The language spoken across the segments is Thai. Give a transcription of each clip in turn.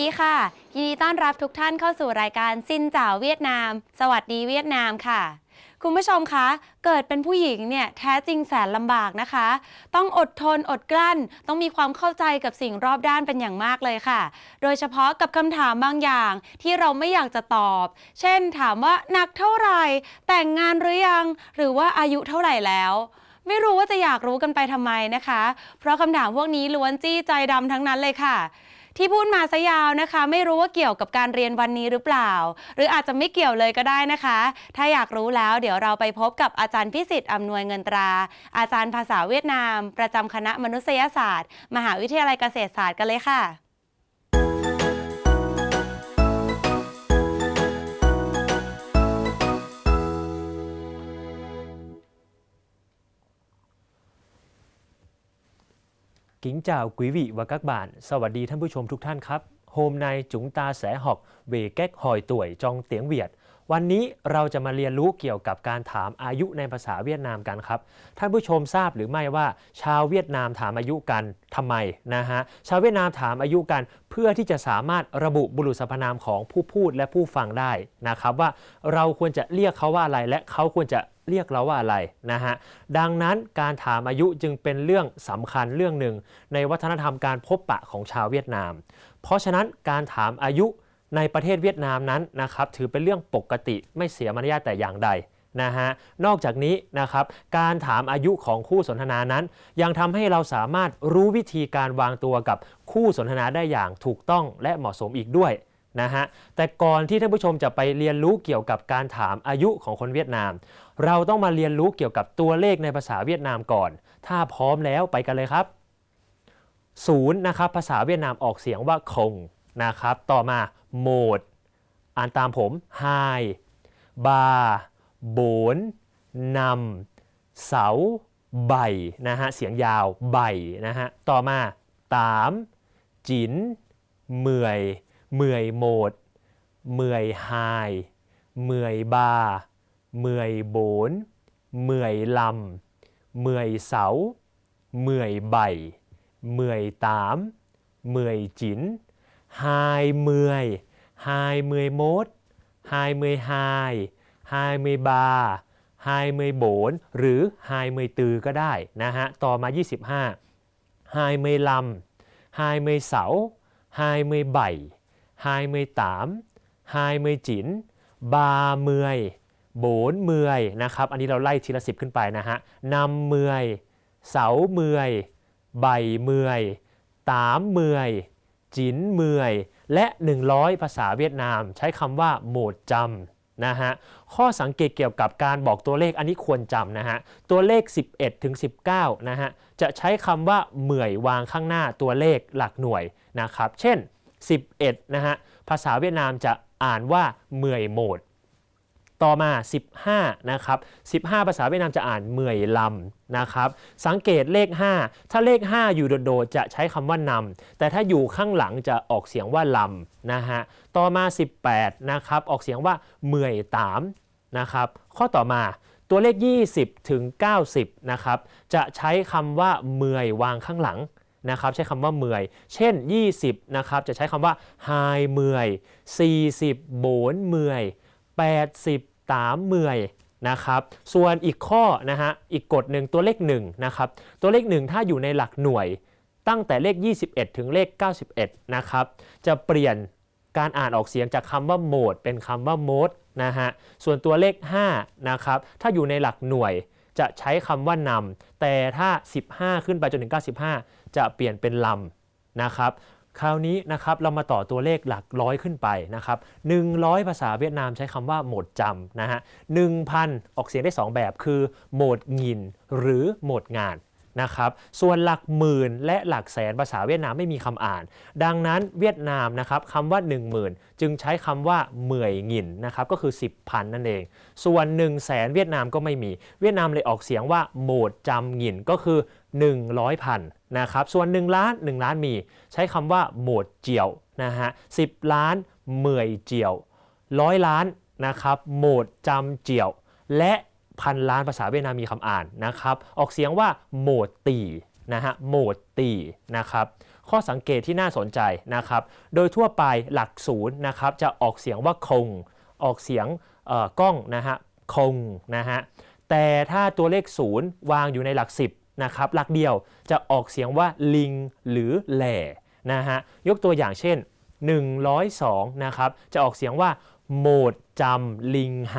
ดีค่ะ ยินดีต้อนรับทุกท่านเข้าสู่รายการซินจ่าวเวียดนาม สวัสดีเวียดนามค่ะ คุณผู้ชมคะ เกิดเป็นผู้หญิงเนี่ยแท้จริงแสนลำบากนะคะ ต้องอดทนอดกลั้น ต้องมีความเข้าใจกับสิ่งรอบด้านเป็นอย่างมากเลยค่ะ โดยเฉพาะกับคำถามบางอย่างที่เราไม่อยากจะตอบ เช่นถามว่าหนักเท่าไหร่ แต่งงานหรือยัง หรือว่าอายุเท่าไหร่แล้วไม่รู้ว่าจะอยากรู้กันไปทำไมนะคะ เพราะคำถามพวกนี้ล้วนจี้ใจดำทั้งนั้นเลยค่ะ ที่พูดมาซะยาวนะคะ ไม่รู้ว่าเกี่ยวกับการเรียนวันนี้หรือเปล่า หรืออาจจะไม่เกี่ยวเลยก็ได้นะคะ ถ้าอยากรู้แล้วเดี๋ยวเราไปพบกับอาจารย์พิสิทธิ์อำนวยเงินตรา อาจารย์ภาษาเวียดนาม ประจำคณะมนุษยศาสตร์ มหาวิทยาลัยเกษตรศาสตร์กันเลยค่ะ Kính chào quý vị và các bạn. สวัสดีท่านผู้ชมทุกท่านครับ Hôm nay chúng ta sẽ học về cách hỏi tuổi trong tiếng Việt วันนี้เราจะมาเรียนรู้เกี่ยวกับการถามอายุในภาษาเวียดนามกันครับ ท่านผู้ชมทราบหรือไม่ว่า ชาวเวียดนามถามอายุกันทำไมนะฮะ ชาวเวียดนามถามอายุกัน เพื่อที่จะสามารถระบุบุรุษสรรพนามของผู้พูดและผู้ฟังได้นะครับว่าเราควรจะเรียกเขาว่าอะไรและเขาควรจะ เรียกเราว่าอะไรนะฮะดังนั้นการถามอายุจึงเป็นเรื่องสำคัญเรื่องหนึ่ง ในวัฒนธรรมการพบปะของชาวเวียดนาม เพราะฉะนั้นการถามอายุในประเทศเวียดนามนั้นนะครับถือเป็นเรื่องปกติไม่เสียมารยาทแต่อย่างใดนะฮะนอกจากนี้นะครับการถามอายุของคู่สนทนานั้น ยังทำให้เราสามารถรู้วิธีการวางตัวกับคู่สนทนาได้อย่างถูกต้องและเหมาะสมอีกด้วย นะฮะ แต่ก่อนที่ท่านผู้ชมจะไปเรียนรู้เกี่ยวกับการถามอายุของคนเวียดนาม เราต้องมาเรียนรู้เกี่ยวกับตัวเลขในภาษาเวียดนามก่อน ถ้าพร้อมแล้วไปกันเลยครับศูนย์นะครับภาษาเวียดนามออกเสียงว่าคงนะครับต่อมาโหมด อ่านตามผมไฮบาโบนนำเสาใบนะฮะเสียงยาวใบนะฮะต่อมาตามจินเมื่อย เมื่อยโหมด เมื่อยไฮเมื่อยบา เมื่อยโบน เมื่อยลำ เมื่อยเสา เมื่อยใบ เมื่อยตาม เมื่อยจินไฮเมื่อยไฮเมื่อยโมดไฮเมื่อยไฮไฮเมื่อยบาไฮเมื่อยโบนหรือไฮเมื่อยตือก็ได้นะฮะต่อมา 25ไฮเมื่อยลำไฮเมื่อยเสาไฮเมื่อยใบ ไฮเมื่อยตามไฮเมื่อจินบาเมื่อยโบนเมื่อยนะครับ อันนี้เราไล่ทีละสิบขึ้นไปนะฮะนำเมื่อยเสาเมื่อยใบเมื่อยตามเมื่อยจินเมื่อยและ 100 ภาษาเวียดนาม ใช้คำว่าโหมดจำนะฮะ ข้อสังเกตเกี่ยวกับการบอกตัวเลขอันนี้ควรจำนะฮะ ตัวเลข 11ถึง19 นะฮะ จะใช้คำว่าเมื่อยวางข้างหน้าตัวเลขหลักหน่วยนะครับ เช่น 11นะฮะภาษาเวียดนามจะอ่านว่าเมื่อยโหมด ต่อมา 15นะครับ15 ภาษาเวียดนามจะอ่านเมื่อยลำนะครับสังเกตเลข 5 ถ้าเลข 5 อยู่โดดๆจะใช้คำว่านำแต่ถ้าอยู่ข้างหลังจะออกเสียงว่าลำนะฮะต่อมา 18นะครับออกเสียงว่าเมื่อยตามนะครับข้อต่อมาตัวเลข 20 ถึง 90 นะครับ จะใช้คำว่าเมื่อยวางข้างหลัง นะครับใช้คำว่าเมื่อย เช่น 20นะครับจะใช้คำว่า high เมื่อย 40 โบนเมื่อย 80 ตามเมื่อยนะครับส่วนอีกข้อนะฮะอีกกฎหนึ่งตัวเลข1นะครับตัวเลข 1 ถ้าอยู่ในหลักหน่วย ตั้งแต่เลข 21 ถึงเลข 91นะครับจะเปลี่ยนการอ่านออกเสียงจากคำว่าโหมดเป็นคำว่าโมดนะฮะส่วนตัวเลข5นะครับถ้าอยู่ในหลักหน่วยจะใช้คำว่านำแต่ถ้า 15 ขึ้นไปจนถึง 95 จะเปลี่ยนเป็นลำนะครับ คราวนี้นะครับเรามาต่อตัวเลขหลักร้อยขึ้นไปนะครับ100 ภาษาเวียดนามใช้คำว่าโหมดจำนะฮะ1,000 ออกเสียงได้ 2 แบบคือโหมดงิน หรือโหมดงานนะครับส่วนหลักหมื่นและหลักแสนภาษาเวียดนามไม่มีคำอ่าน ดังนั้นเวียดนามนะครับคำว่า 10,000 จึงใช้คำว่าเหมื่อยหงินนะครับก็คือ 10พันนั่นเอง ส่วน 1 0 0 0 0แสนเวียดนามก็ไม่มี เวียดนามเลยออกเสียงว่าโหมดจำหงินก็คือ 100พั นะครับส่วน 1 ล้าน 1 ล้านมี ใช้คำว่าหมดเจียวนะฮะ10ล้านเหมื่อยเจียวร้อยล้านนะครับโหมดจำเจียว และพันล้านภาษาเวียดนามมีคำอ่านนะครับออกเสียงว่าโหมดตีนะฮะโหมดตีนะครับข้อสังเกตที่น่าสนใจนะครับโดยทั่วไปหลักศูนย์นะครับจะออกเสียงว่าคง ออกเสียงเออกล้องนะฮะคงนะฮะแต่ถ้าตัวเลขศูนย์วางอยู่ในหลัก10 นะครับหลักเดียวจะออกเสียงว่าลิงหรือแหล่นะฮะยกตัวอย่างเช่น 102นะครับจะออกเสียงว่าโหมดจำลิงไฮ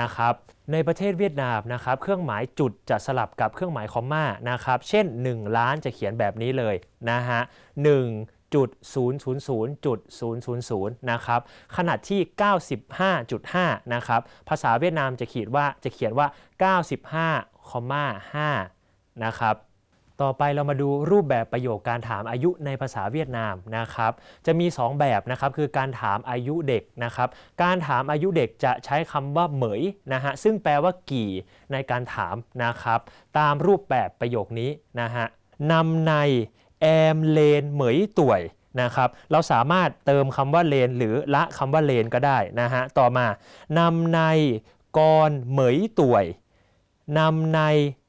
นะครับในประเทศเวียดนามนะครับเครื่องหมายจุดจะสลับกับเครื่องหมายคอมมานะครับเช่น 1 ล้านจะเขียนแบบนี้เลยนะฮะ1จุด000จุด000นะครับขนาดที่ 95.5 นะครับ ภาษาเวียดนามจะเขียนว่าจะเขียนว่า 95คอมมา5 นะครับ ต่อไปเรามาดูรูปแบบประโยคการถามอายุในภาษาเวียดนามนะครับ จะมี 2 แบบนะครับคือการถามอายุเด็กนะครับ การถามอายุเด็กจะใช้คำว่าเหมยนะฮะซึ่งแปลว่ากี่ในการถามนะครับ ตามรูปแบบประโยคนี้นะฮะนำในแอมเลนเหมยต่วยนะครับเราสามารถเติมคำว่าเลน หรือละคำว่าเลนก็ได้นะฮะต่อมานำในกรเหมยต่วยนำใน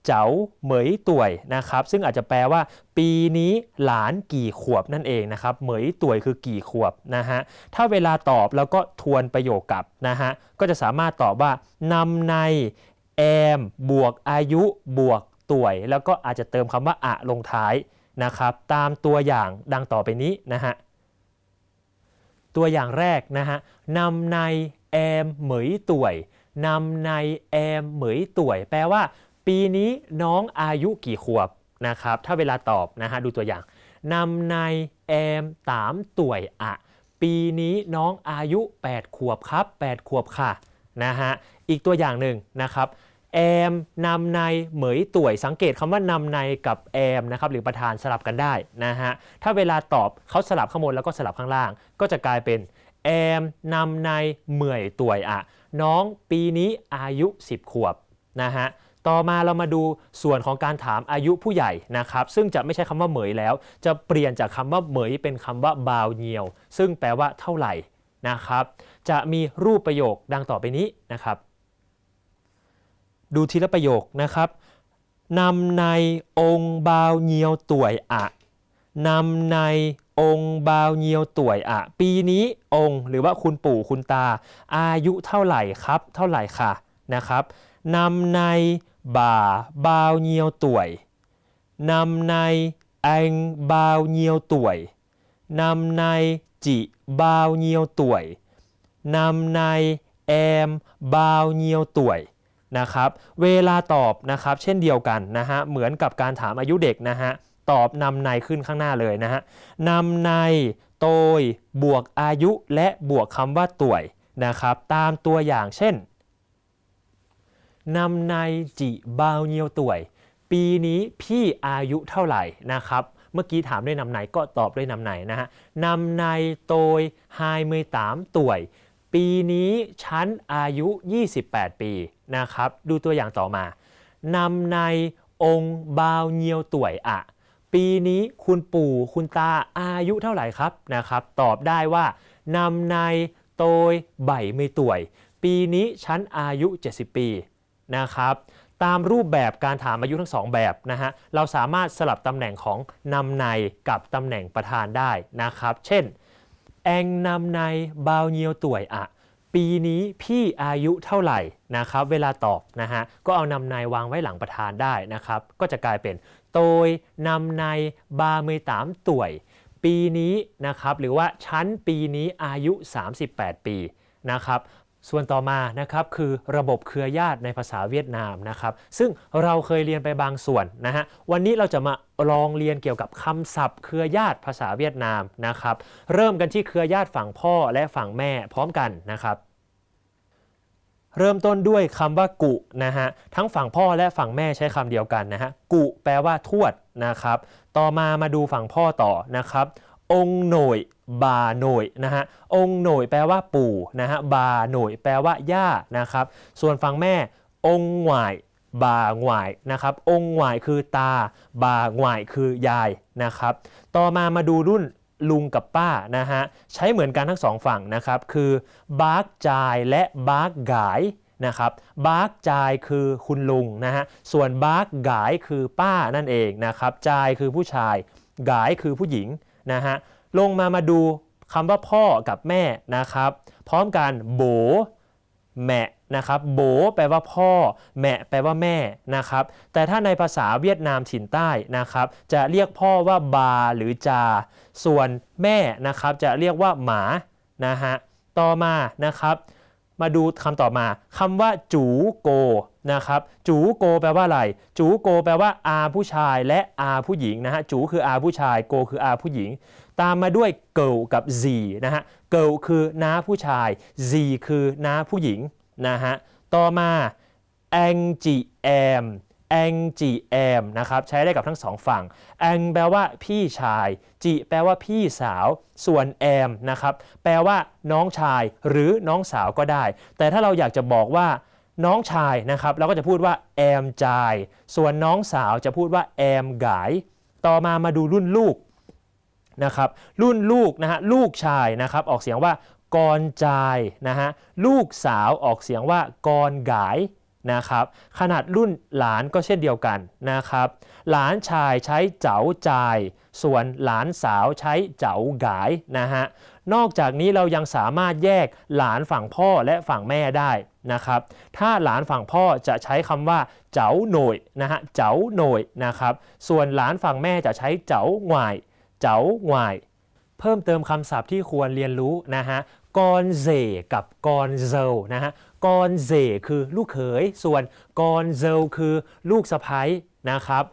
เจ๋าเหมยต่วยนะครับ ซึ่งอาจจะแปลว่า ปีนี้หลานกี่ขวบนั่นเองนะครับ เหมยต่วยคือกี่ขวบนะฮะ ถ้าเวลาตอบแล้วก็ทวนประโยคกลับนะฮะ ก็จะสามารถตอบว่านำในแอมบวกอายุบวกต่วย แล้วก็อาจจะเติมคำว่าอะลงท้ายนะครับ ตามตัวอย่างดังต่อไปนี้นะฮะ ตัวอย่างแรกนะฮะนำในแอมเหมยต่วยนำในแอมเหมยต่วย แปลว่า ปีนี้น้องอายุกี่ขวบนะครับ ถ้าเวลาตอบนะฮะดูตัวอย่างนำในแอมตามต่วยอะ ปีนี้น้องอายุ 8 ขวบครับ 8 ขวบค่ะนะฮะอีกตัวอย่างหนึ่งนะครับแอมนำในเหมยต่วยสังเกตคำว่านำในกับแอมนะครับหรือประธานสลับกันได้นะฮะถ้าเวลาตอบเขาสลับข้างบนแล้วก็สลับข้างล่าง ก็จะกลายเป็นแอมนำในเหมยต่วยอะ น้องปีนี้อายุ 10 ขวบนะฮะ ต่อมาเรามาดูส่วนของการถามอายุผู้ใหญ่นะครับ ซึ่งจะไม่ใช่คำว่าเหมยแล้ว จะเปลี่ยนจากคำว่าเหมยเป็นคำว่าบาวเนียว ซึ่งแปลว่าเท่าไหร่นะครับ จะมีรูปประโยคดังต่อไปนี้นะครับ ดูทีละประโยคนะครับนำในองค์บาวเนียวต่วยอะนำในองค์บาวเนียวต่วยอะปีนี้องค์หรือว่าคุณปู่คุณตา อายุเท่าไหร่ครับ เท่าไหร่ค่ะนะครับนำใน บ่าบาวเนียวต่วยนำในแองบาวเนียวต่วยนำในจิบาวเนียวต่วยนำในแอมบาวเนียวต่วยนะครับเวลาตอบนะครับเช่นเดียวกันนะฮะเหมือนกับการถามอายุเด็กนะฮะตอบนำในขึ้นข้างหน้าเลยนะฮะนำในโตยบวกอายุและบวกคำว่าต่วยนะครับตามตัวอย่างเช่น นำในจิบาวเนียวต่วยปีนี้พี่อายุเท่าไหร่นะครับ เมื่อกี้ถามด้วยนำในก็ตอบด้วยนำในนะฮะนำในโตยไฮมือตามต่วย ปีนี้ฉันอายุ 28 ปีนะครับ ดูตัวอย่างต่อมานำในองค์บาวเนียวต่วยอะ ปีนี้คุณปู่คุณตาอายุเท่าไหร่ครับนะครับ ตอบได้ว่านำในโตยใบไม่ต่วย ปีนี้ฉันอายุ 70 ปี นะครับตามรูปแบบการถามอายุทั้งสองแบบนะฮะเราสามารถสลับตำแหน่งของนำในกับตำแหน่งประธานได้นะครับ เช่น แองนำในบาวเนียวต่วยอะปีนี้พี่อายุเท่าไหร่นะครับ เวลาตอบนะฮะก็เอานำในวางไว้หลังประธานได้นะครับ ก็จะกลายเป็นโตยนำในบาเมยตามต่วย ปีนี้นะครับหรือว่าฉันปีนี้อายุ 38 ปีนะครับ ส่วนต่อมานะครับคือระบบเครือญาติในภาษาเวียดนามนะครับ ซึ่งเราเคยเรียนไปบางส่วนนะฮะวันนี้เราจะมาลองเรียนเกี่ยวกับคำศัพท์เครือญาติภาษาเวียดนามนะครับ เริ่มกันที่เครือญาติฝั่งพ่อและฝั่งแม่พร้อมกันนะครับ เริ่มต้นด้วยคำว่ากุนะฮะทั้งฝั่งพ่อและฝั่งแม่ใช้คำเดียวกันนะฮะกุแปลว่าทวดนะครับ ต่อมามาดูฝั่งพ่อต่อนะครับ องค์หน่ยบาหน่ยนะฮะองค์หน่ยแปลว่าปู่นะฮะบาหน่ยแปลว่าย่านะครับ ส่วนฝั่งแม่องค์หวายบาหวายนะครับ องค์หวายคือตา บาหวายคือยายนะครับ ต่อมามาดูรุ่นลุงกับป้านะฮะใช้เหมือนกันทั้งสองฝั่งนะครับคือบาร์กจายและบาร์กกายนะครับบาร์กจายคือคุณลุงนะฮะส่วนบาร์กกายคือป้านั่นเองนะครับจายคือผู้ชายกายคือผู้หญิง นะฮะลงมามาดูคำว่าพ่อกับแม่นะครับ พร้อมกันโบแมะนะครับโบแปลว่าพ่อ แมะแปลว่าแม่นะครับ แต่ถ้าในภาษาเวียดนามถิ่นใต้นะครับ จะเรียกพ่อว่าบาหรือจา ส่วนแม่นะครับจะเรียกว่าหมานะฮะต่อมานะครับ มาดูคำต่อมาคำว่าจูโก นะครับจูโกแปลว่าอะไร จูโกแปลว่าอาผู้ชายและอาผู้หญิงนะฮะจูคืออาผู้ชายโกคืออาผู้หญิง ตามมาด้วยเกิลกับซีนะฮะเกิลคือน้าผู้ชายซีคือน้าผู้หญิงนะฮะต่อมาแองจีแอมแองจีแอมนะครับใช้ได้กับทั้งสองฝั่งแองแปลว่าพี่ชายจีแปลว่าพี่สาว ส่วนแอมนะครับแปลว่าน้องชายหรือน้องสาวก็ได้ แต่ถ้าเราอยากจะบอกว่า น้องชายนะครับเราก็จะพูดว่าแอมจาย ส่วนน้องสาวจะพูดว่าแอมกาย ต่อมามาดูรุ่นลูกนะครับรุ่นลูกนะฮะลูกชายนะครับออกเสียงว่ากรจายนะฮะลูกสาวออกเสียงว่ากรกายนะครับขนาดรุ่นหลานก็เช่นเดียวกันนะครับหลานชายใช้เจ๋าจาย ส่วนหลานสาวใช้เจ๋ากายนะฮะ นอกจากนี้เรายังสามารถแยกหลานฝั่งพ่อและฝั่งแม่ได้นะครับ ถ้าหลานฝั่งพ่อจะใช้คำว่า เจ๋าหน่ยนะฮะเจ๋าหน่ยนะครับ ส่วนหลานฝั่งแม่จะใช้เจ๋าหง่ายเจ๋าหวายเพิ่มเติมคำศัพท์ที่ควรเรียนรู้นะฮะกอนเซกับกอนเซลนะฮะกอนเซคือลูกเขย ส่วนกอนเซลคือลูกสะใภ้นะครับ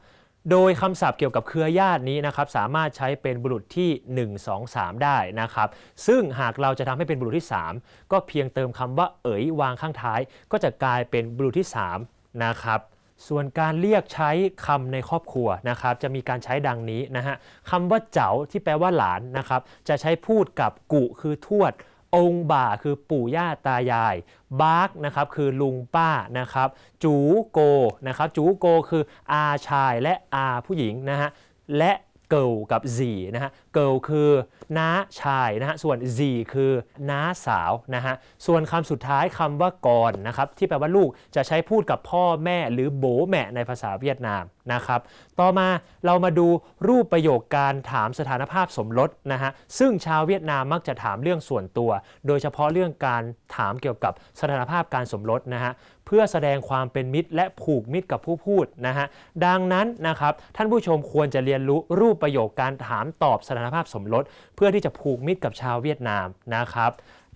โดยคำศัพท์เกี่ยวกับเครือญาตินี้นะครับสามารถใช้เป็นบุรุษที่ 1 2 3 ได้นะครับ ซึ่งหากเราจะทำให้เป็นบุรุษที่ 3 ก็เพียงเติมคำว่าเอ๋ยวางข้างท้าย ก็จะกลายเป็นบุรุษที่3นะครับส่วนการเรียกใช้คำในครอบครัวนะครับ จะมีการใช้ดังนี้นะฮะคำว่าเจ๋าที่แปลว่าหลานนะครับ จะใช้พูดกับกุคือทวด องบ่าคือปู่ย่าตายาย บาร์กนะครับคือลุงป้านะครับจูโกนะครับจูโกคืออาชายและอาผู้หญิงนะฮะและ เกิลกับซีนะฮะเกิลคือน้าชายนะฮะส่วนซีคือน้าสาวนะฮะส่วนคำสุดท้ายคำว่ากรนะครับที่แปลว่าลูกจะใช้พูดกับพ่อแม่หรือโบแม่ในภาษาเวียดนามนะครับต่อมาเรามาดูรูปประโยคการถามสถานภาพสมรสนะฮะซึ่งชาวเวียดนามมักจะถามเรื่องส่วนตัว โดยเฉพาะเรื่องการถามเกี่ยวกับสถานภาพการสมรสนะฮะ เพื่อแสดงความเป็นมิตร และผูกมิตรกับผู้พูดนะฮะดังนั้นนะครับท่านผู้ชมควรจะเรียนรู้รูปประโยคการถามตอบสถานภาพสมรส เพื่อที่จะผูกมิตรกับชาวเวียดนามนะครับ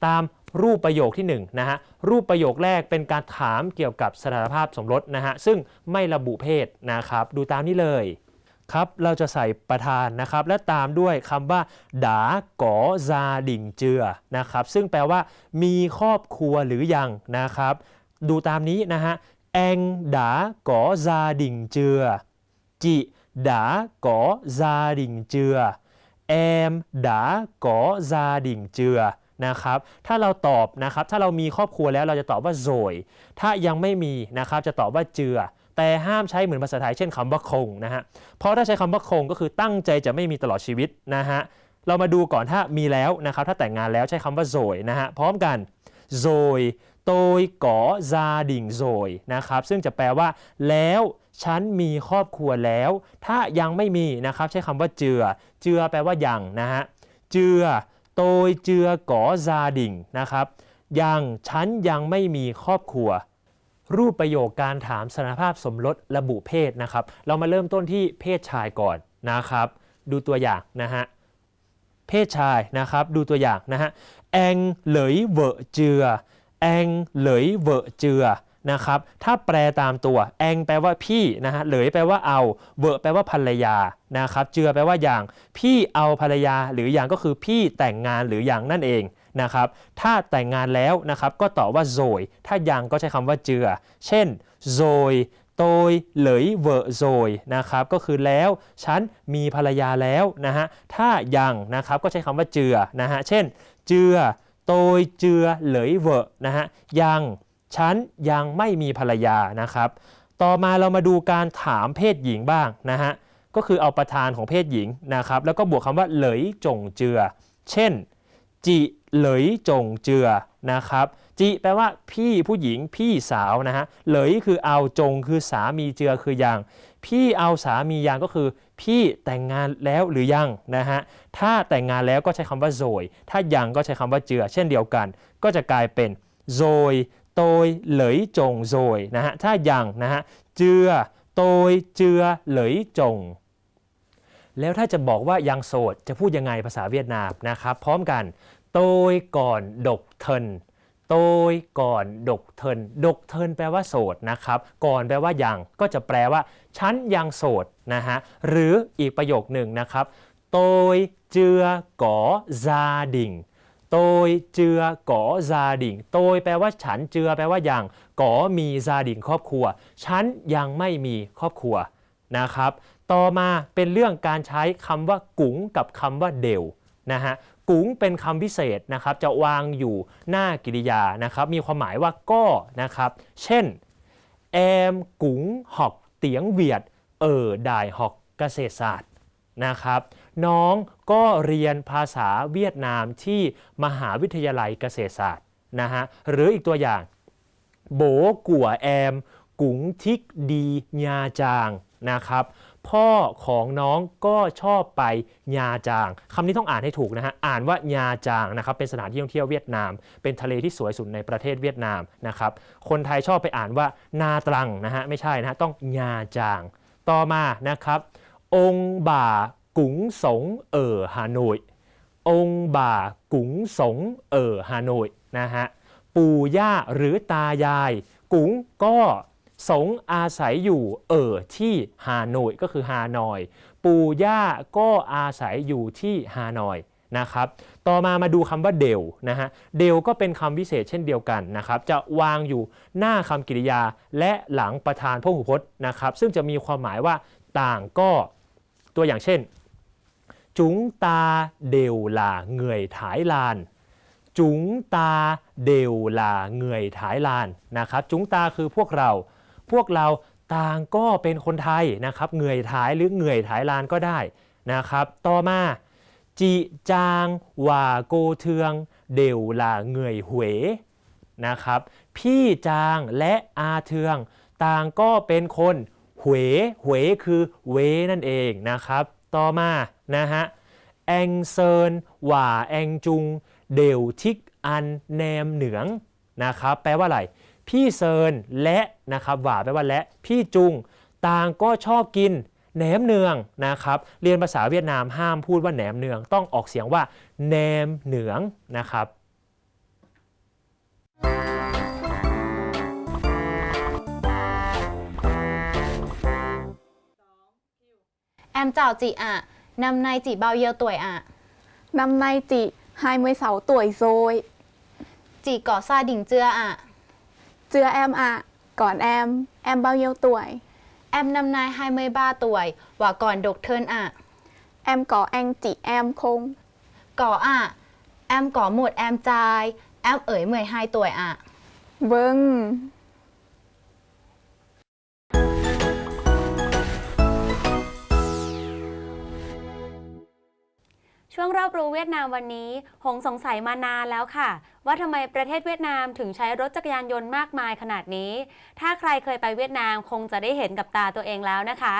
ตามรูปประโยคที่1นะฮะรูปประโยคแรกเป็นการถามเกี่ยวกับสถานภาพสมรสนะฮะซึ่งไม่ระบุเพศนะครับดูตามนี้เลยครับเราจะใส่ประธานนะครับและตามด้วยคำว่าดาก๋อซาดิ่งเจือนะครับซึ่งแปลว่ามีครอบครัวหรือยังนะครับ ดูตามนี้นะฮะแองดาก๋อซาดิ่งเจือจิดาก๋อซาดิ่งเจือแอมดาก๋อซาดิ่งเจือนะครับ ถ้าเราตอบนะครับ ถ้าเรามีครอบครัวแล้วเราจะตอบว่าโซยถ้ายังไม่มีนะครับจะตอบว่าเจือ แต่ห้ามใช้เหมือนภาษาไทยเช่นคำว่าคงนะฮะ เพราะถ้าใช้คำว่าคงก็คือตั้งใจจะไม่มีตลอดชีวิตนะฮะ เรามาดูก่อนถ้ามีแล้วนะครับ ถ้าแต่งงานแล้วใช้คำว่าโซยนะฮะ พร้อมกันโซย โตยก๋อซาดิ่งโซยนะครับ ซึ่งจะแปลว่า แล้วฉันมีครอบครัวแล้ว ถ้ายังไม่มีนะครับ ใช้คำว่าเจือ เจือแปลว่ายังนะฮะ เจือโตยเจือก๋อซาดิ่งนะครับ ยังฉันยังไม่มีครอบครัว รูปประโยคการถามสถานภาพสมรสระบุเพศนะครับ เรามาเริ่มต้นที่เพศชายก่อนนะครับ ดูตัวอย่างนะฮะเพศชายนะครับ ดูตัวอย่างนะฮะแองเหลยเวอเจือ แองเหลยเวอเจือนะครับถ้าแปลตามตัว แองแปลว่าพี่นะฮะเหลยแปลว่าเอาเวอแปลว่าภรรยานะครับเจือแปลว่าอย่าง พี่เอาภรรยาหรืออย่างก็คือพี่แต่งงานหรืออย่างนั่นเองนะครับถ้าแต่งงานแล้วนะครับก็ตอบว่าโซยถ้ายังก็ใช้คำว่าเจือ เช่นโซยโตยเหลยเวอโซยนะครับก็คือแล้วฉันมีภรรยาแล้วนะฮะถ้ายังนะครับก็ใช้คำว่าเจือนะฮะเช่น เจือ โตยเจือเหลยเวอนะฮะยังฉันยังไม่มีภรรยานะครับ ต่อมาเรามาดูการถามเพศหญิงบ้างนะฮะก็คือเอาประธานของเพศหญิงนะครับแล้วก็บวกคำว่าเหลยจงเจือ เช่น จิเหลยจงเจือนะครับจิแปลว่าพี่ผู้หญิงพี่สาวนะฮะเหลยคือเอาจงคือสามีเจือคือยัง พี่เอาสามียังก็คือ พี่แต่งงานแล้วหรือยังนะฮะถ้าแต่งงานแล้วก็ใช้คำว่าโซยถ้ายังก็ใช้คำว่าเจือ เช่นเดียวกัน ก็จะกลายเป็นโซยโตยเหลยจงโซยนะฮะถ้ายังนะฮะเจือโตยเจือเหลยจง แล้วถ้าจะบอกว่ายังโสดจะพูดยังไงภาษาเวียดนามนะครับ พร้อมกันโตยก่อนดกเทินโตยก่อนดกเทินดกเทินแปลว่าโสดนะครับ ก่อนแปลว่ายังก็จะแปลว่า ฉันยังโสดนะฮะหรืออีกประโยคหนึ่งนะครับโตยเจือก่อซาดิ่งโตยเจือก่อซาดิ่งโตยแปลว่าฉันเจือแปลว่ายังก่อมีซาดิ่งครอบครัว ฉันยังไม่มีครอบครัวนะครับ ต่อมาเป็นเรื่องการใช้คำว่ากุ๋งกับคำว่าเดวนะฮะกุ๋งเป็นคำพิเศษนะครับจะวางอยู่หน้ากริยานะครับ มีความหมายว่าก็นะครับ เช่นแอมกุ๋งหอก เตียงเวียด เออดายหอกเกษตรศาสตร์นะครับ น้องก็เรียนภาษาเวียดนามที่มหาวิทยาลัยเกษตรศาสตร์นะฮะหรืออีกตัวอย่าง โบกัวแอม กุ๋งทิกดีญาจางนะครับ พ่อของน้องก็ชอบไปญาจางคำนี้ต้องอ่านให้ถูกนะฮะ อ่านว่าญาจางนะครับ เป็นสถานที่ท่องเที่ยวเวียดนาม เป็นทะเลที่สวยสุดในประเทศเวียดนามนะครับ คนไทยชอบไปอ่านว่านาตรังนะฮะ ไม่ใช่นะฮะ ต้องญาจาง ต่อมานะครับ องบ่ากุ๋งสงเอ๋อฮานอย องบ่ากุ๋งสงเอ๋อฮานอยนะฮะ ปู่ย่าหรือตายาย กุ๋งก็ สงอาศัยอยู่เอ่อที่ฮานอยก็คือฮานอย ปู่ย่าก็อาศัยอยู่ที่ฮานอยนะครับ ต่อมามาดูคำว่าเดวนะฮะ เดวก็เป็นคำวิเศษเช่นเดียวกันนะครับ จะวางอยู่หน้าคำกริยาและหลังประธานพหูพจน์นะครับ ซึ่งจะมีความหมายว่าต่างก็ตัวอย่างเช่น จุงตาเดวลาเงยถายลาน จุงตาเดวลาเงยถายลานนะครับ จุงตาคือพวกเรา พวกเราต่างก็เป็นคนไทยนะครับเหงื่อยถายหรือเหงื่อยถายลานก็ได้นะครับ ต่อมาจีจางว่าโกเทืองเดวลาเหงื่อยหวยนะครับ พี่จางและอาเทือง ต่างก็เป็นคนหวยหวยคือเวนั่นเองนะครับ ต่อมานะฮะแองเซินหว่าแองจุง เดวทิกอันแนมเหนืองนะครับ แปลว่าอะไร พี่เซินและนะครับหว่าแปลว่าและพี่จุงต่างก็ชอบกินแหนมเนืองนะครับ เรียนภาษาเวียดนามห้ามพูดว่าแหนมเนือง ต้องออกเสียงว่าแหนมเหนืองนะครับ เจือแอมอะก่อนแอม แอมเบาเยีวตัวแอมนำนายไฮเมยบ้าตัวย ว่าก่อนดกเทินอะ แอมก่อแองจิแอมคง ก่ออะ แอมก่อหมดแอมใจแอมเอ๋ยเมยไฮตัวอะ เบิ้ง ช่วงรอบรู้เวียดนามวันนี้ หงสงสัยมานานแล้วค่ะ ว่าทำไมประเทศเวียดนามถึงใช้รถจักรยานยนต์มากมายขนาดนี้ ถ้าใครเคยไปเวียดนามคงจะได้เห็นกับตาตัวเองแล้วนะคะ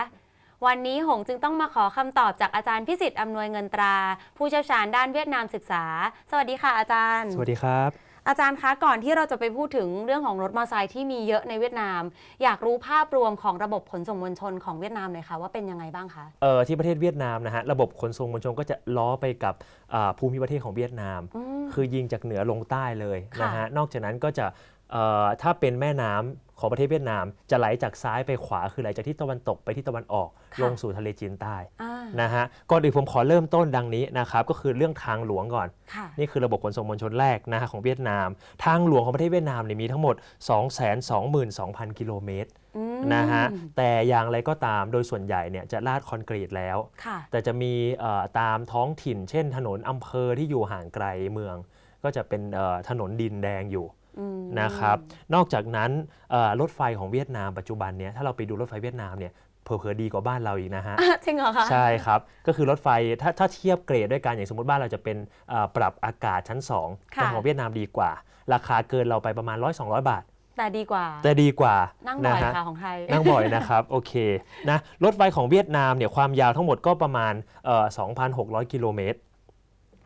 วันนี้หงจึงต้องมาขอคำตอบจากอาจารย์พิสิทธิ์อำนวยเงินตรา ผู้เชี่ยวชาญด้านเวียดนามศึกษา สวัสดีค่ะอาจารย์ สวัสดีครับ อาจารย์คะก่อนที่เราจะไปพูดถึงเรื่องของรถมอเตอร์ไซค์ที่มีเยอะในเวียดนาม อยากรู้ภาพรวมของระบบขนส่งมวลชนของเวียดนามหน่อยค่ะว่าเป็นยังไงบ้างคะเอ่อที่ประเทศเวียดนามนะฮะระบบขนส่งมวลชนก็จะล้อไปกับอ่าภูมิประเทศของเวียดนาม อืม คือยิงจากเหนือลงใต้เลยค่ะนะฮะนอกจากนั้นก็จะเอ่อถ้าเป็นแม่น้ำ ของประเทศเวียดนาม จะไหลจากซ้ายไปขวาคือไหลจากทิศตะวันตกไปทิศตะวันออก ลงสู่ทะเลจีนใต้อ่านะฮะก่อนอื่นผมขอเริ่มต้นดังนี้นะครับก็คือเรื่องทางหลวงก่อนค่ะนี่คือระบบขนส่งมวลชนแรกนะฮะของเวียดนาม ทางหลวงของประเทศเวียดนามเนี่ยมีทั้งหมด 222,000 กิโลเมตรอืมนะฮะแต่อย่างไรก็ตามโดยส่วนใหญ่เนี่ยจะลาดคอนกรีตแล้วค่ะแต่จะมีเอ่อตามท้องถิ่น เช่น ถนนอำเภอที่อยู่ห่างไกลเมือง ก็จะเป็นเอ่อถนนดินแดงอยู่อืม นะครับ นอกจากนั้นเอ่อรถไฟของเวียดนามปัจจุบันเนี่ยถ้าเราไปดูรถไฟเวียดนามเนี่ยเผลอๆดีกว่าบ้านเราอีกนะฮะอะจริงเหรอคะใช่ครับ ก็คือรถไฟถ้าถ้าเทียบเกรดด้วยกันอย่างสมมติบ้านเราจะเป็นเอ่อปรับอากาศชั้น2ค่ะแต่ของเวียดนามดีกว่า ราคาเกินเราไปประมาณ 100-200 บาทแต่ดีกว่า แต่ดีกว่า นั่งนะบ่อยฮะค่ะของไทย นั่งบ่อยนะครับ โอเคนะรถไฟของเวียดนามเนี่ยความยาวทั้งหมดก็ประมาณเอ่อ2,600 กิโลเมตร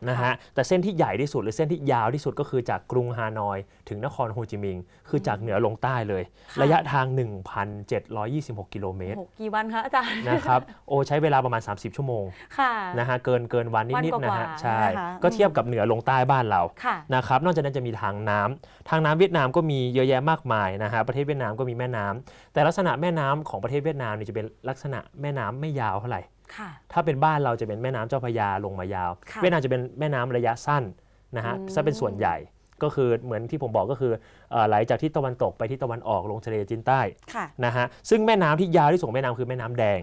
นะฮะแต่เส้นที่ใหญ่ที่สุดหรือเส้นที่ยาวที่สุดก็คือจากกรุงฮานอย ถึงนครโฮจิมินห์คือจากเหนือลงใต้เลยค่ะระยะทาง 1,726 กิโลเมตรโอ้โหกี่วันคะอาจารย์นะครับโอใช้เวลาประมาณ 30 ชั่วโมงค่ะนะฮะเกินเกินวันวันนิดกว่าๆนะฮะๆใช่นะคะก็เทียบกับเหนือลงใต้บ้านเราค่ะนะครับนอกจากนั้นจะมีทางน้ำทางน้ำเวียดนามก็มีเยอะแยะมากมายนะฮะประเทศเวียดนามก็มีแม่น้ำแต่ลักษณะแม่น้ำของประเทศเวียดนามเนี่ยจะเป็นลักษณะแม่น้ำไม่ยาวเท่าไหร่ค่ะ ถ้าเป็นบ้านเราจะเป็นแม่น้ำเจ้าพระยาลงมายาวค่ะเวียดนามจะเป็นแม่น้ำระยะสั้นนะฮะอืมซะเป็นส่วนใหญ่ก็คือเหมือนที่ผมบอกก็คือเอ่อไหลจากทิศตะวันตกไปทิศตะวันออกลงทะเลจีนใต้ค่ะนะฮะซึ่งแม่น้ำที่ยาวที่สุดของแม่น้ำคือแม่น้ำแดง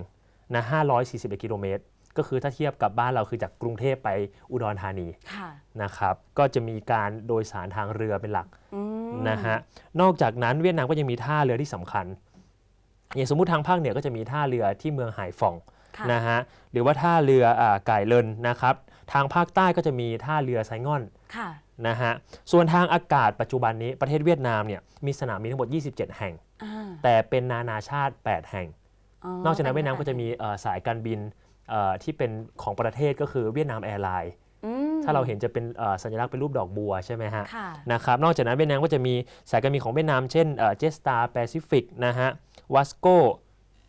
นะ541กิโลเมตรก็คือถ้าเทียบกับบ้านเราคือจากกรุงเทพไปอุดรธานีค่ะนะครับก็จะมีการโดยสารทางเรือเป็นหลักอืมนะฮะนอกจากนั้นเวียดนามก็ยังมีท่าเรือที่สำคัญ อย่างสมมุติทางภาคเหนือก็จะมีท่าเรือที่เมืองไหฟองค่ะ นะฮะหรือว่าท่าเรืออ่าไก่เลินนะครับทางภาคใต้ก็จะมีท่าเรือไซงอนค่ะนะฮะส่วนทางอากาศปัจจุบันนี้ประเทศเวียดนามเนี่ยมีสนามบินทั้งหมด 27 แห่งอ่าแต่เป็นนานาชาติ 8 แห่ง นอกจากนั้นเวียดนามก็จะมีเอ่อสายการบินเอ่อที่เป็นของประเทศก็คือเวียดนามแอร์ไลน์อืมถ้าเราเห็นจะเป็นเอ่อสัญลักษณ์เป็นรูปดอกบัวใช่ไหมฮะค่ะนะครับนอกจากนั้นเวียดนามก็จะมีสายการบินของเวียดนามเช่นเจสตาแปซิฟิกนะฮะวัสโก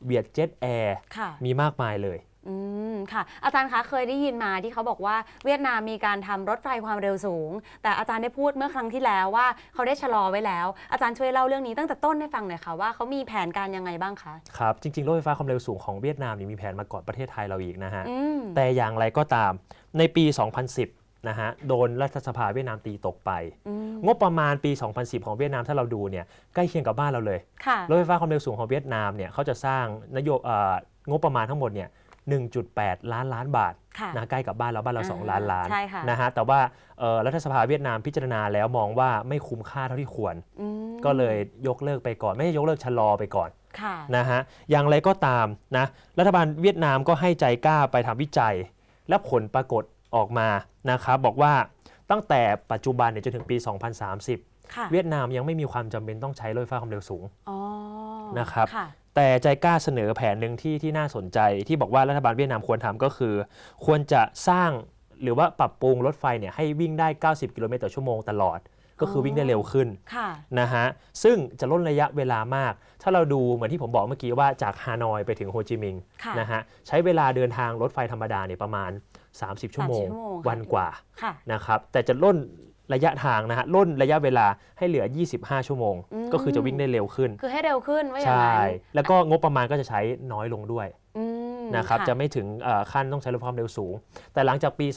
เวียดเจ็ตแอร์ค่ะ มีมากมายเลย อืมค่ะ อาจารย์คะเคยได้ยินมาที่เขาบอกว่าเวียดนามมีการทำรถไฟความเร็วสูง แต่อาจารย์ได้พูดเมื่อครั้งที่แล้วว่าเขาได้ชะลอไว้แล้ว อาจารย์ช่วยเล่าเรื่องนี้ตั้งแต่ต้นให้ฟังหน่อยค่ะว่าเขามีแผนการยังไงบ้างคะ ครับ จริงๆ รถไฟฟ้าความเร็วสูงของเวียดนามนี่มีแผนมาก่อนประเทศไทยเราอีกนะฮะ อืมแต่อย่างไรก็ตามในปี 2010 นะฮะโดนรัฐสภาเวียดนามตีตกไปอืมงบประมาณปี 2010 ของเวียดนามถ้าเราดูเนี่ยใกล้เคียงกับบ้านเราเลยค่ะรถไฟฟ้าความเร็วสูงของเวียดนามเนี่ยเขาจะสร้างนโยบเอ่องบประมาณทั้งหมดเนี่ย1.8 ล้านล้านบาทค่ะนะใกล้กับบ้านเราบ้านเราอ่า2ล้านล้านใช่ค่ะนะฮะแต่ว่าเอ่อรัฐสภาเวียดนามพิจารณาแล้วมองว่าไม่คุ้มค่าเท่าที่ควรอืมก็เลยยกเลิกไปก่อน ไม่ใช่ยกเลิกชะลอไปก่อนค่ะนะฮะอย่างไรก็ตามนะรัฐบาลเวียดนามก็ให้ใจกล้าไปทำวิจัย และผลปรากฏออกมา นะครับบอกว่าตั้งแต่ปัจจุบันเนี่ยจนถึงปี 2030ค่ะเวียดนามยังไม่มีความจำเป็นต้องใช้รถไฟฟ้าความเร็วสูงอ๋อนะครับค่ะแต่ใจกล้าเสนอแผนหนึ่งที่ที่น่าสนใจ ที่บอกว่ารัฐบาลเวียดนามควรทำก็คือ ควรจะสร้างหรือว่าปรับปรุงรถไฟเนี่ยให้วิ่งได้ 90 กิโลเมตรต่อชั่วโมงตลอด ก็คือวิ่งได้เร็วขึ้นค่ะนะฮะซึ่งจะลดระยะเวลามาก ถ้าเราดูเหมือนที่ผมบอกเมื่อกี้ว่าจากฮานอยไปถึงโฮจิมินห์ค่ะนะฮะใช้เวลาเดินทางรถไฟธรรมดาเนี่ยประมาณ 30 ชั่วโมง30ชั่วโมงค่ะวันกว่าค่ะนะครับแต่จะล่นระยะทางนะฮะล่นระยะเวลาให้เหลือ 25 ชั่วโมงอืมก็คือจะวิ่งได้เร็วขึ้น คือให้เร็วขึ้นว่าอย่างใช่นั้นแล้วก็งบประมาณก็จะใช้น้อยลงด้วยอืมนะครับค่ะจะไม่ถึงเอ่อขั้นต้องใช้รถความเร็วสูง แต่หลังจากปี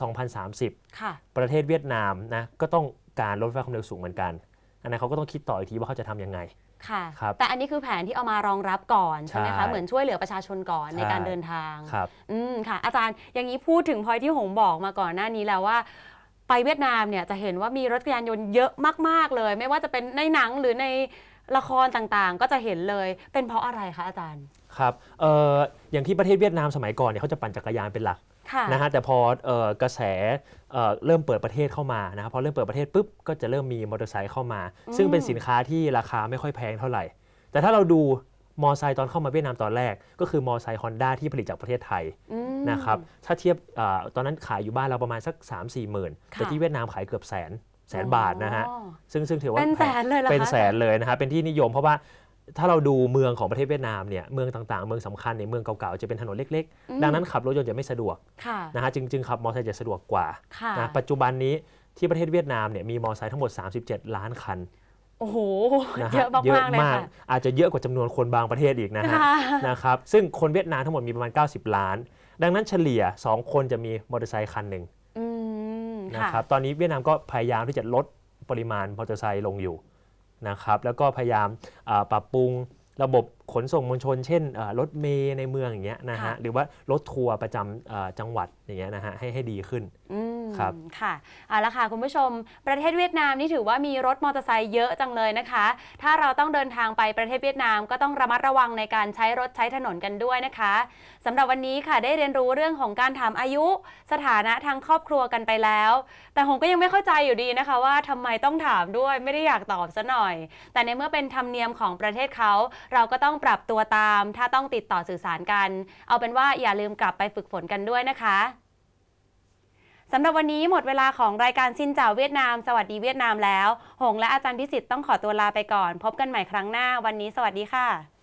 2030ค่ะประเทศเวียดนามนะก็ต้องการรถไฟความเร็วสูงเหมือนกันอันนั้นเขาก็ต้องคิดต่ออีกทีว่าเขาจะทำยังไง ค่ะ ครับแต่อันนี้คือแผนที่เอามารองรับก่อนใช่ไหมใช่คะ เหมือนช่วยเหลือประชาชนก่อนใช่ในการเดินทาง ครับ อืมค่ะ อาจารย์อย่างนี้พูดถึงพอยที่หงบอกมาก่อนหน้านี้แล้วว่า ไปเวียดนามเนี่ยจะเห็นว่ามีรถจักรยานยนต์เยอะมาก ๆ เลย ไม่ว่าจะเป็นในหนังหรือในละครต่างๆ ก็จะเห็นเลยเป็นเพราะอะไรคะอาจารย์ ครับเอ่ออย่างที่ประเทศเวียดนามสมัยก่อนเนี่ยเขาจะปั่นจักรยานเป็นหลักค่ะ นะฮะแต่พอเอ่อกระแสเอ่อเริ่มเปิดประเทศเข้ามานะครับพอเริ่มเปิดประเทศปุ๊บก็จะเริ่มมีมอเตอร์ไซค์เข้ามา ซึ่งเป็นสินค้าที่ราคาไม่ค่อยแพงเท่าไหร่ แต่ถ้าเราดูมอไซค์ตอนเข้ามาเวียดนามตอนแรก ก็คือมอไซค์ฮอนด้าที่ผลิตจากประเทศไทยอืมนะครับถ้าเทียบเออตอนนั้นขายอยู่บ้านเราประมาณสัก 3 4 หมื่นค่ะแต่ที่เวียดนามขายเกือบแสนแสนบาทนะฮะอ๋อซึ่งซึ่งถือว่าเป็นแสนเลยเหรอคะเป็นแสนเลยนะฮะเป็นที่นิยมเพราะว่า ถ้าเราดูเมืองของประเทศเวียดนามเนี่ยเมืองต่างๆ เมืองสำคัญในยเมืองเก่าๆจะเป็นถนนเล็กอืมๆดังนั้นขับรถยนต์จะไม่สะดวกค่ะนะฮะจึงจึงขับมอเตอร์ไซค์จะสะดวกกว่าค่ะนะปัจจุบันนี้ที่ประเทศเวียดนามเนี่ยมีมอเตอร์ไซค์ทั้งหมด 37 ล้านคันโอ้โหนะฮะเยอะมากๆเลยค่ะอาจจะเยอะกว่าจำนวนคนบางประเทศอีกนะฮะค่ะนะครับซึ่งคนเวียดนามทั้งหมดมีประมาณ 90 ล้าน ดังนั้นเฉลี่ย 2 คนจะมีมอเตอร์ไซค์คันหนึ่งอืมนะค่ะครับตอนนี้เวียดนามก็พยายามที่จะลดปริมาณมอเตอร์ไซค์ลงอยู่ นะครับแล้วก็พยายามปรับปรุงระบบขนส่งมวลชน เช่นอ่ารถเมย์ในเมืองอย่างเงี้ยนะฮะค่ะ หรือว่ารถทัวร์ประจำอ่าจังหวัดอย่างเงี้ยนะฮะให้ให้ดีขึ้น อืมครับ ค่ะเอาละค่ะคุณผู้ชม ประเทศเวียดนามนี่ถือว่ามีรถมอเตอร์ไซค์เยอะจังเลยนะคะ ถ้าเราต้องเดินทางไปประเทศเวียดนามก็ต้องระมัดระวังในการใช้รถใช้ถนนกันด้วยนะคะสำหรับวันนี้ค่ะได้เรียนรู้เรื่องของการถามอายุ สถานะทางครอบครัวกันไปแล้ว แต่ผมก็ยังไม่เข้าใจอยู่ดีนะคะ ว่าทำไมต้องถามด้วยไม่ได้อยากตอบซะหน่อย แต่ในเมื่อเป็นธรรมเนียมของประเทศเขา เราก็ต้องปรับตัวตาม ถ้าต้องติดต่อสื่อสารกัน เอาเป็นว่าอย่าลืมกลับไปฝึกฝนกันด้วยนะคะสำหรับวันนี้หมดเวลาของรายการซินจ่าเวียดนาม สวัสดีเวียดนามแล้ว หงและอาจารย์พิสิทธิ์ต้องขอตัวลาไปก่อน พบกันใหม่ครั้งหน้า วันนี้สวัสดีค่ะ